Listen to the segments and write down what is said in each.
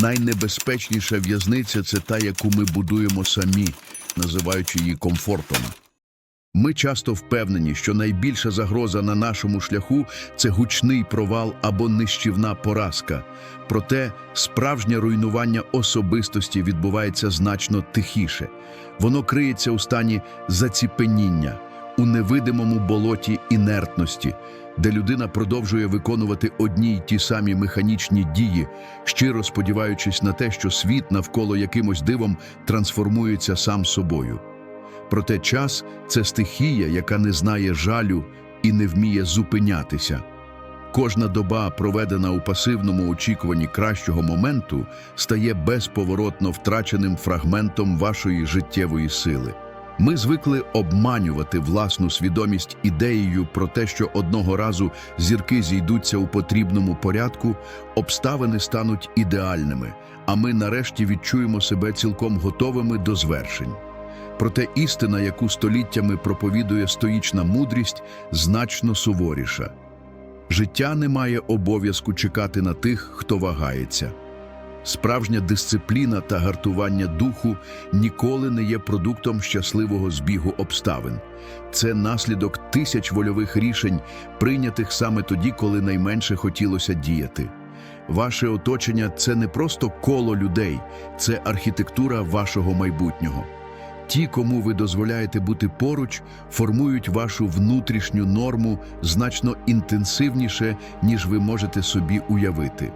Найнебезпечніша в'язниця це та, яку ми будуємо самі, називаючи її комфортом. Ми часто впевнені, що найбільша загроза на нашому шляху це гучний провал або нищівна поразка. Проте справжнє руйнування особистості відбувається значно тихіше. Воно криється у стані заціпеніння, у невидимому болоті інертності, де людина продовжує виконувати одні й ті самі механічні дії, щиро сподіваючись на те, що світ навколо якимось дивом трансформується сам собою. Проте час це стихія, яка не знає жалю і не вміє зупинятися. Кожна доба, проведена у пасивному очікуванні кращого моменту, стає безповоротно втраченим фрагментом вашої життєвої сили. Ми звикли обманювати власну свідомість ідеєю про те, що одного разу зірки зійдуться у потрібному порядку, обставини стануть ідеальними, а ми нарешті відчуємо себе цілком готовими до звершень. Проте істина, яку століттями проповідує стоїчна мудрість, значно суворіша. Життя не має обов'язку чекати на тих, хто вагається. Справжня дисципліна та гартування духу ніколи не є продуктом щасливого збігу обставин. Це наслідок тисяч вольових рішень, прийнятих саме тоді, коли найменше хотілося діяти. Ваше оточення це не просто коло людей, це архітектура вашого майбутнього. Ті, кому ви дозволяєте бути поруч, формують вашу внутрішню норму значно інтенсивніше, ніж ви можете собі уявити.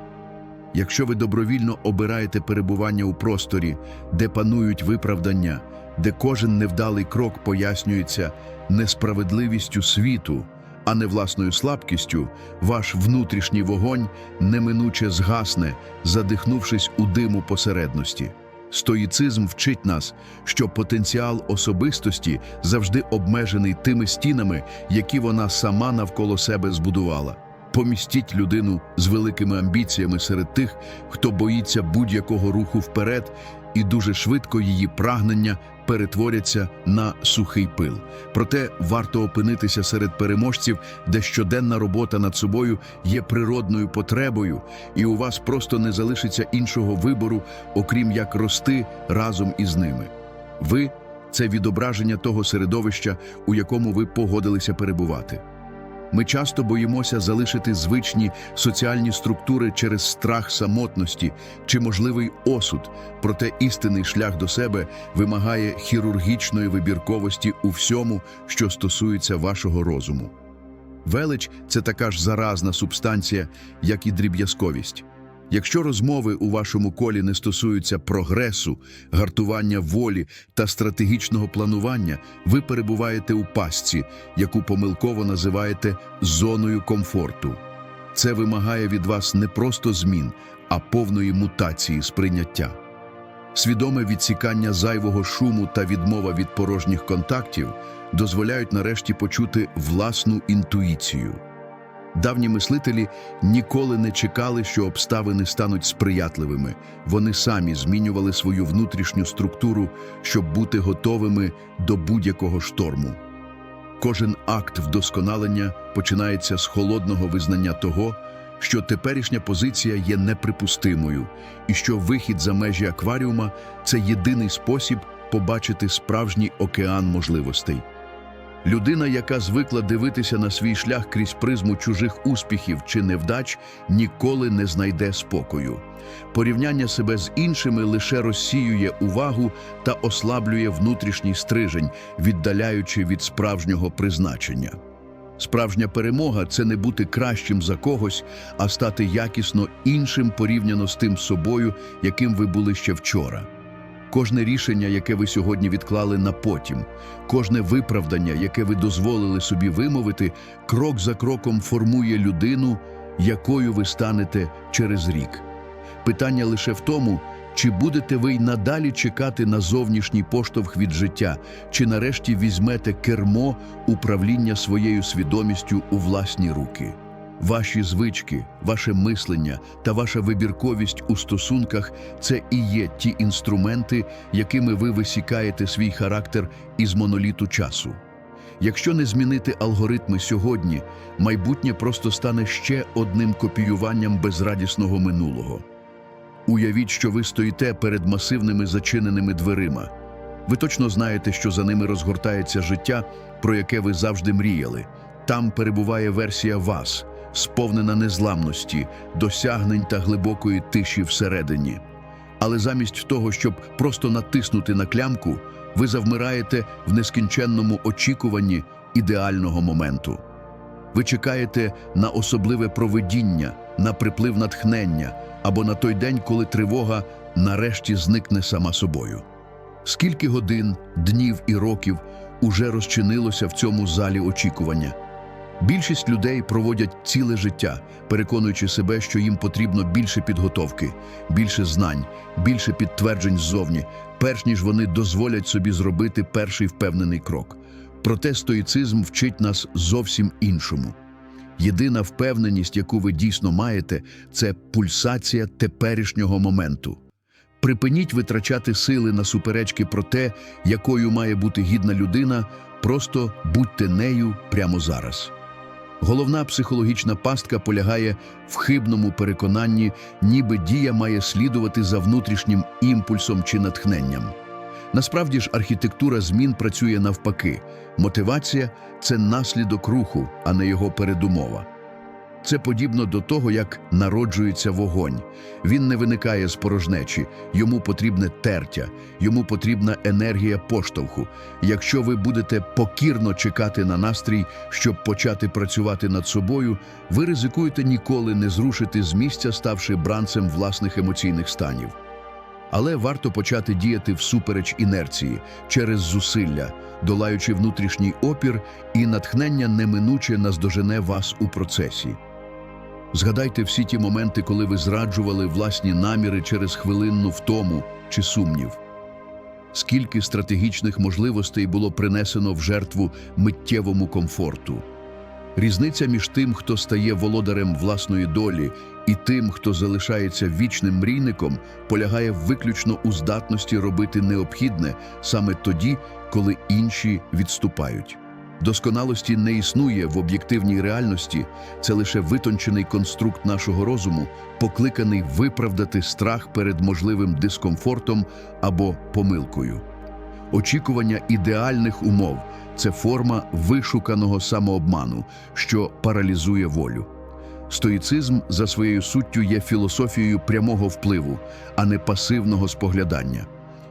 Якщо ви добровільно обираєте перебування у просторі, де панують виправдання, де кожен невдалий крок пояснюється несправедливістю світу, а не власною слабкістю, ваш внутрішній вогонь неминуче згасне, задихнувшись у диму посередності. Стоїцизм вчить нас, що потенціал особистості завжди обмежений тими стінами, які вона сама навколо себе збудувала. Помістіть людину з великими амбіціями серед тих, хто боїться будь-якого руху вперед, і дуже швидко її прагнення перетворяться на сухий пил. Проте варто опинитися серед переможців, де щоденна робота над собою є природною потребою, і у вас просто не залишиться іншого вибору, окрім як рости разом із ними. Ви це відображення того середовища, у якому ви погодилися перебувати. Ми часто боїмося залишити звичні соціальні структури через страх самотності чи можливий осуд, проте істинний шлях до себе вимагає хірургічної вибірковості у всьому, що стосується вашого розуму. Велич це така ж заразна субстанція, як і дріб'язковість. Якщо розмови у вашому колі не стосуються прогресу, гартування волі та стратегічного планування, ви перебуваєте у пастці, яку помилково називаєте зоною комфорту. Це вимагає від вас не просто змін, а повної мутації сприйняття. Свідоме відсікання зайвого шуму та відмова від порожніх контактів дозволяють нарешті почути власну інтуїцію. Давні мислителі ніколи не чекали, що обставини стануть сприятливими. Вони самі змінювали свою внутрішню структуру, щоб бути готовими до будь-якого шторму. Кожен акт вдосконалення починається з холодного визнання того, що теперішня позиція є неприпустимою, і що вихід за межі акваріума це єдиний спосіб побачити справжній океан можливостей. Людина, яка звикла дивитися на свій шлях крізь призму чужих успіхів чи невдач, ніколи не знайде спокою. Порівняння себе з іншими лише розсіює увагу та ослаблює внутрішній стрижень, віддаляючи від справжнього призначення. Справжня перемога це не бути кращим за когось, а стати якісно іншим порівняно з тим собою, яким ви були ще вчора. Кожне рішення, яке ви сьогодні відклали на потім, кожне виправдання, яке ви дозволили собі вимовити, крок за кроком формує людину, якою ви станете через рік. Питання лише в тому, чи будете ви й надалі чекати на зовнішній поштовх від життя, чи нарешті візьмете кермо управління своєю свідомістю у власні руки. Ваші звички, ваше мислення та ваша вибірковість у стосунках це і є ті інструменти, якими ви висікаєте свій характер із моноліту часу. Якщо не змінити алгоритми сьогодні, майбутнє просто стане ще одним копіюванням безрадісного минулого. Уявіть, що ви стоїте перед масивними зачиненими дверима. Ви точно знаєте, що за ними розгортається життя, про яке ви завжди мріяли. Там перебуває версія вас, сповнена незламності, досягнень та глибокої тиші всередині. Але замість того, щоб просто натиснути на клямку, ви завмираєте в нескінченному очікуванні ідеального моменту. Ви чекаєте на особливе провидіння, на приплив натхнення або на той день, коли тривога нарешті зникне сама собою. Скільки годин, днів і років уже розчинилося в цьому залі очікування? Більшість людей проводять ціле життя, переконуючи себе, що їм потрібно більше підготовки, більше знань, більше підтверджень ззовні, перш ніж вони дозволять собі зробити перший впевнений крок. Проте стоїцизм вчить нас зовсім іншому. Єдина впевненість, яку ви дійсно маєте, це пульсація теперішнього моменту. Припиніть витрачати сили на суперечки про те, якою має бути гідна людина, просто будьте нею прямо зараз. Головна психологічна пастка полягає в хибному переконанні, ніби дія має слідувати за внутрішнім імпульсом чи натхненням. Насправді ж архітектура змін працює навпаки. Мотивація це наслідок руху, а не його передумова. Це подібно до того, як народжується вогонь. Він не виникає з порожнечі, йому потрібне тертя, йому потрібна енергія поштовху. Якщо ви будете покірно чекати на настрій, щоб почати працювати над собою, ви ризикуєте ніколи не зрушити з місця, ставши бранцем власних емоційних станів. Але варто почати діяти всупереч інерції, через зусилля, долаючи внутрішній опір, і натхнення неминуче наздожене вас у процесі. Згадайте всі ті моменти, коли ви зраджували власні наміри через хвилинну втому чи сумнів. Скільки стратегічних можливостей було принесено в жертву миттєвому комфорту. Різниця між тим, хто стає володарем власної долі, і тим, хто залишається вічним мрійником, полягає виключно у здатності робити необхідне саме тоді, коли інші відступають. Досконалості не існує в об'єктивній реальності, це лише витончений конструкт нашого розуму, покликаний виправдати страх перед можливим дискомфортом або помилкою. Очікування ідеальних умов це форма вишуканого самообману, що паралізує волю. Стоїцизм за своєю суттю є філософією прямого впливу, а не пасивного споглядання.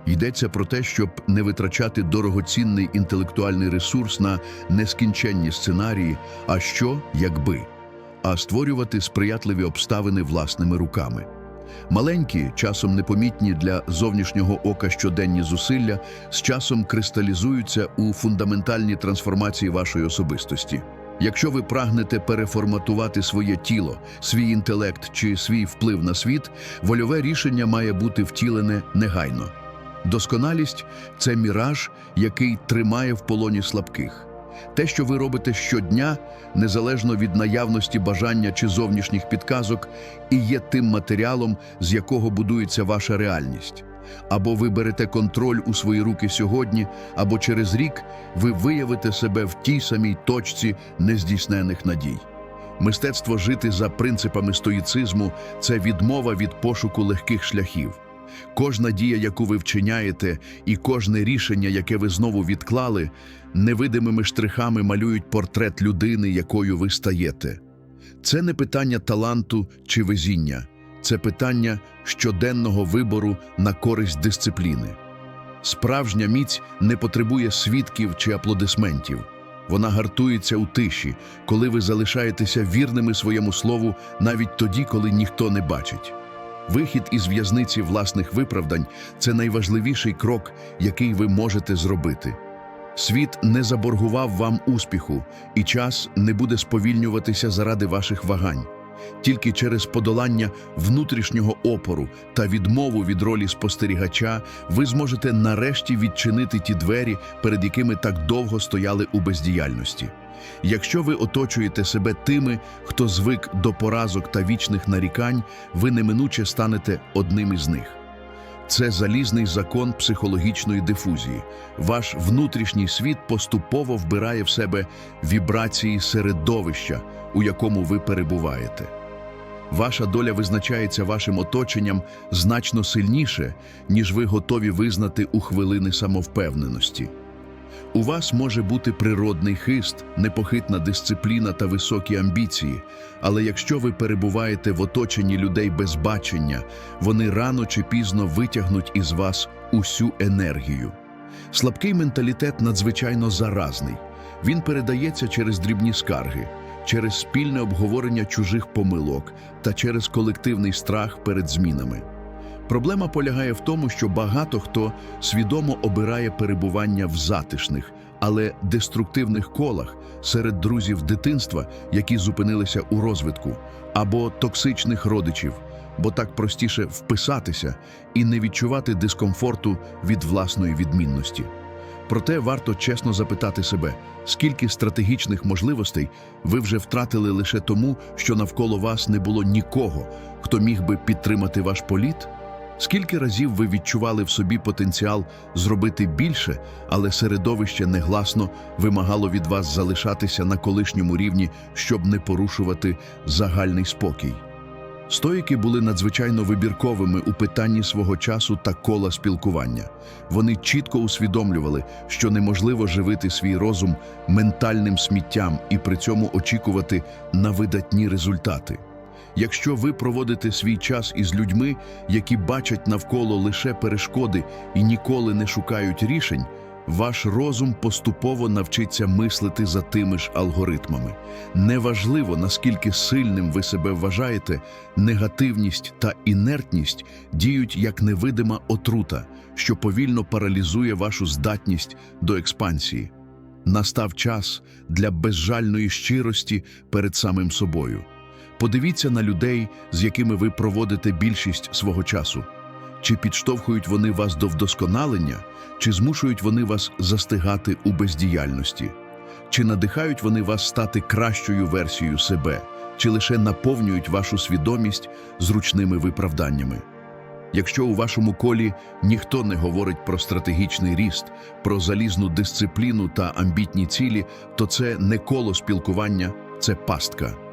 Йдеться про те, щоб не витрачати дорогоцінний інтелектуальний ресурс на нескінченні сценарії, а що, якби, а створювати сприятливі обставини власними руками. Маленькі, часом непомітні для зовнішнього ока щоденні зусилля з часом кристалізуються у фундаментальній трансформації вашої особистості. Якщо ви прагнете переформатувати своє тіло, свій інтелект чи свій вплив на світ, вольове рішення має бути втілене негайно. Досконалість це міраж, який тримає в полоні слабких. Те, що ви робите щодня, незалежно від наявності бажання чи зовнішніх підказок, і є тим матеріалом, з якого будується ваша реальність. Або ви берете контроль у свої руки сьогодні, або через рік ви виявите себе в тій самій точці нездійснених надій. Мистецтво жити за принципами стоїцизму це відмова від пошуку легких шляхів. Кожна дія, яку ви вчиняєте, і кожне рішення, яке ви знову відклали, невидимими штрихами малюють портрет людини, якою ви стаєте. Це не питання таланту чи везіння, це питання щоденного вибору на користь дисципліни. Справжня міць не потребує свідків чи аплодисментів. Вона гартується у тиші, коли ви залишаєтеся вірними своєму слову навіть тоді, коли ніхто не бачить. Вихід із в'язниці власних виправдань це найважливіший крок, який ви можете зробити. Світ не заборгував вам успіху, і час не буде сповільнюватися заради ваших вагань. Тільки через подолання внутрішнього опору та відмову від ролі спостерігача ви зможете нарешті відчинити ті двері, перед якими так довго стояли у бездіяльності. Якщо ви оточуєте себе тими, хто звик до поразок та вічних нарікань, ви неминуче станете одним із них. Це залізний закон психологічної дифузії. Ваш внутрішній світ поступово вбирає в себе вібрації середовища, у якому ви перебуваєте. Ваша доля визначається вашим оточенням значно сильніше, ніж ви готові визнати у хвилини самовпевненості. У вас може бути природний хист, непохитна дисципліна та високі амбіції, але якщо ви перебуваєте в оточенні людей без бачення, вони рано чи пізно витягнуть із вас усю енергію. Слабкий менталітет надзвичайно заразний. Він передається через дрібні скарги, через спільне обговорення чужих помилок та через колективний страх перед змінами. Проблема полягає в тому, що багато хто свідомо обирає перебування в затишних, але деструктивних колах серед друзів дитинства, які зупинилися у розвитку, або токсичних родичів, бо так простіше вписатися і не відчувати дискомфорту від власної відмінності. Проте варто чесно запитати себе, скільки стратегічних можливостей ви вже втратили лише тому, що навколо вас не було нікого, хто міг би підтримати ваш політ? Скільки разів ви відчували в собі потенціал зробити більше, але середовище негласно вимагало від вас залишатися на колишньому рівні, щоб не порушувати загальний спокій? Стоїки були надзвичайно вибірковими у питанні свого часу та кола спілкування. Вони чітко усвідомлювали, що неможливо живити свій розум ментальним сміттям і при цьому очікувати на видатні результати. Якщо ви проводите свій час із людьми, які бачать навколо лише перешкоди і ніколи не шукають рішень, ваш розум поступово навчиться мислити за тими ж алгоритмами. Неважливо, наскільки сильним ви себе вважаєте, негативність та інертність діють як невидима отрута, що повільно паралізує вашу здатність до експансії. Настав час для безжальної щирості перед самим собою. Подивіться на людей, з якими ви проводите більшість свого часу. Чи підштовхують вони вас до вдосконалення, чи змушують вони вас застигати у бездіяльності? Чи надихають вони вас стати кращою версією себе, чи лише наповнюють вашу свідомість зручними виправданнями? Якщо у вашому колі ніхто не говорить про стратегічний ріст, про залізну дисципліну та амбітні цілі, то це не коло спілкування, це пастка.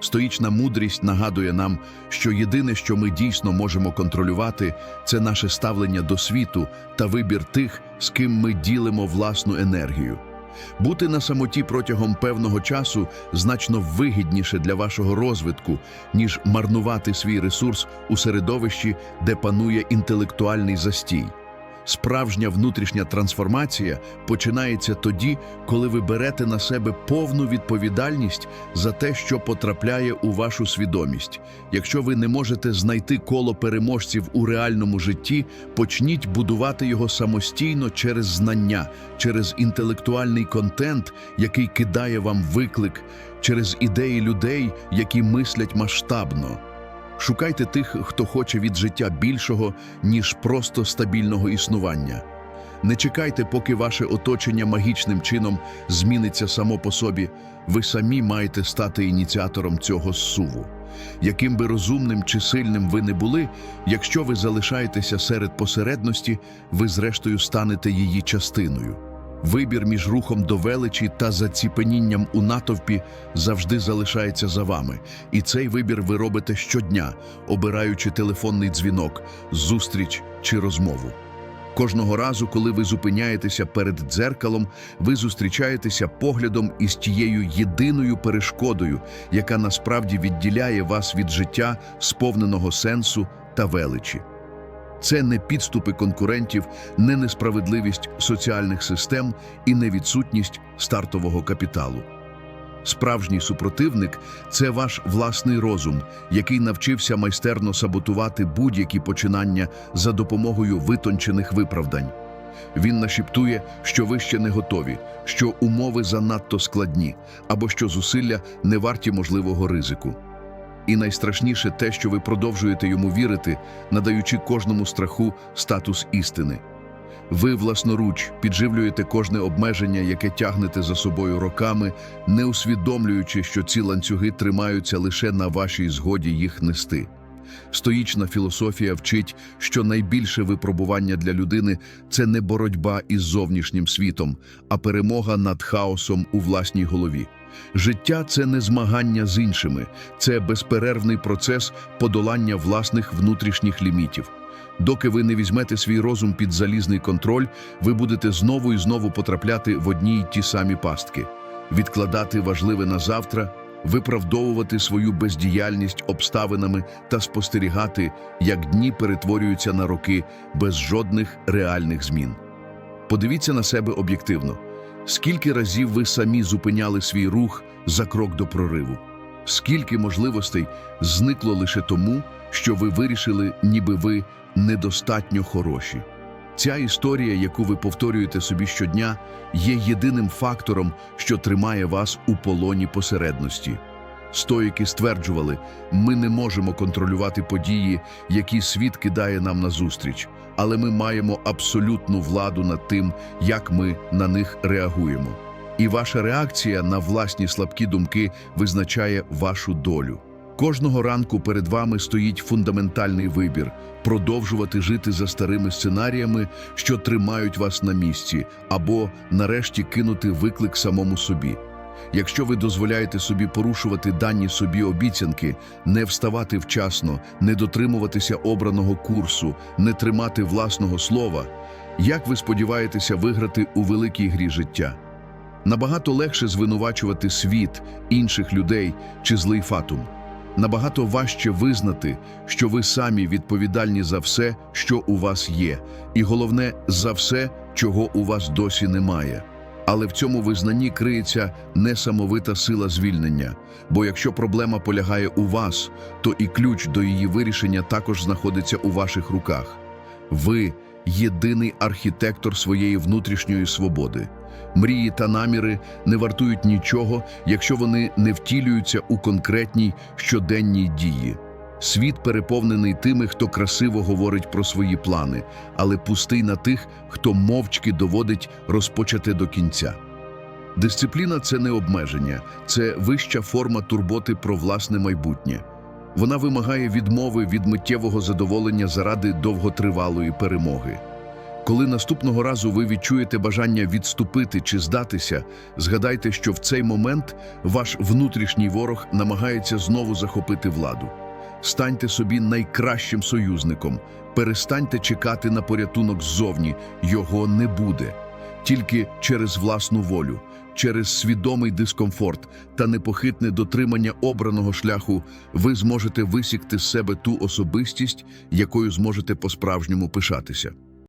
Стоїчна мудрість нагадує нам, що єдине, що ми дійсно можемо контролювати, це наше ставлення до світу та вибір тих, з ким ми ділимо власну енергію. Бути на самоті протягом певного часу значно вигідніше для вашого розвитку, ніж марнувати свій ресурс у середовищі, де панує інтелектуальний застій. Справжня внутрішня трансформація починається тоді, коли ви берете на себе повну відповідальність за те, що потрапляє у вашу свідомість. Якщо ви не можете знайти коло переможців у реальному житті, почніть будувати його самостійно через знання, через інтелектуальний контент, який кидає вам виклик, через ідеї людей, які мислять масштабно. Шукайте тих, хто хоче від життя більшого, ніж просто стабільного існування. Не чекайте, поки ваше оточення магічним чином зміниться само по собі. Ви самі маєте стати ініціатором цього зсуву. Яким би розумним чи сильним ви не були, якщо ви залишаєтеся серед посередності, ви зрештою станете її частиною. Вибір між рухом до величі та заціпенінням у натовпі завжди залишається за вами, і цей вибір ви робите щодня, обираючи телефонний дзвінок, зустріч чи розмову. Кожного разу, коли ви зупиняєтеся перед дзеркалом, ви зустрічаєтеся поглядом із тією єдиною перешкодою, яка насправді відділяє вас від життя, сповненого сенсу та величі. Це не підступи конкурентів, не несправедливість соціальних систем і не відсутність стартового капіталу. Справжній супротивник це ваш власний розум, який навчився майстерно саботувати будь-які починання за допомогою витончених виправдань. Він нашіптує, що ви ще не готові, що умови занадто складні, або що зусилля не варті можливого ризику. І найстрашніше те, що ви продовжуєте йому вірити, надаючи кожному страху статус істини. Ви власноруч підживлюєте кожне обмеження, яке тягнете за собою роками, не усвідомлюючи, що ці ланцюги тримаються лише на вашій згоді їх нести. Стоїчна філософія вчить, що найбільше випробування для людини це не боротьба із зовнішнім світом, а перемога над хаосом у власній голові. Життя це не змагання з іншими, це безперервний процес подолання власних внутрішніх лімітів. Доки ви не візьмете свій розум під залізний контроль, ви будете знову і знову потрапляти в одні й ті самі пастки, відкладати важливе на завтра, виправдовувати свою бездіяльність обставинами та спостерігати, як дні перетворюються на роки без жодних реальних змін. Подивіться на себе об'єктивно. Скільки разів ви самі зупиняли свій рух за крок до прориву? Скільки можливостей зникло лише тому, що ви вирішили, ніби ви недостатньо хороші? Ця історія, яку ви повторюєте собі щодня, є єдиним фактором, що тримає вас у полоні посередності. Стоїки стверджували, ми не можемо контролювати події, які світ кидає нам назустріч, але ми маємо абсолютну владу над тим, як ми на них реагуємо. І ваша реакція на власні слабкі думки визначає вашу долю. Кожного ранку перед вами стоїть фундаментальний вибір продовжувати жити за старими сценаріями, що тримають вас на місці, або нарешті кинути виклик самому собі. Якщо ви дозволяєте собі порушувати дані собі обіцянки, не вставати вчасно, не дотримуватися обраного курсу, не тримати власного слова, як ви сподіваєтеся виграти у великій грі життя? Набагато легше звинувачувати світ, інших людей чи злий фатум. Набагато важче визнати, що ви самі відповідальні за все, що у вас є, і головне за все, чого у вас досі немає. Але в цьому визнанні криється несамовита сила звільнення. Бо якщо проблема полягає у вас, то і ключ до її вирішення також знаходиться у ваших руках. Ви єдиний архітектор своєї внутрішньої свободи. Мрії та наміри не вартують нічого, якщо вони не втілюються у конкретній щоденній дії. Світ переповнений тими, хто красиво говорить про свої плани, але пустий на тих, хто мовчки доводить розпочати до кінця. Дисципліна це не обмеження, це вища форма турботи про власне майбутнє. Вона вимагає відмови від миттєвого задоволення заради довготривалої перемоги. Коли наступного разу ви відчуєте бажання відступити чи здатися, згадайте, що в цей момент ваш внутрішній ворог намагається знову захопити владу. Станьте собі найкращим союзником, перестаньте чекати на порятунок ззовні, його не буде. Тільки через власну волю, через свідомий дискомфорт та непохитне дотримання обраного шляху ви зможете висікти з себе ту особистість, якою зможете по-справжньому пишатися.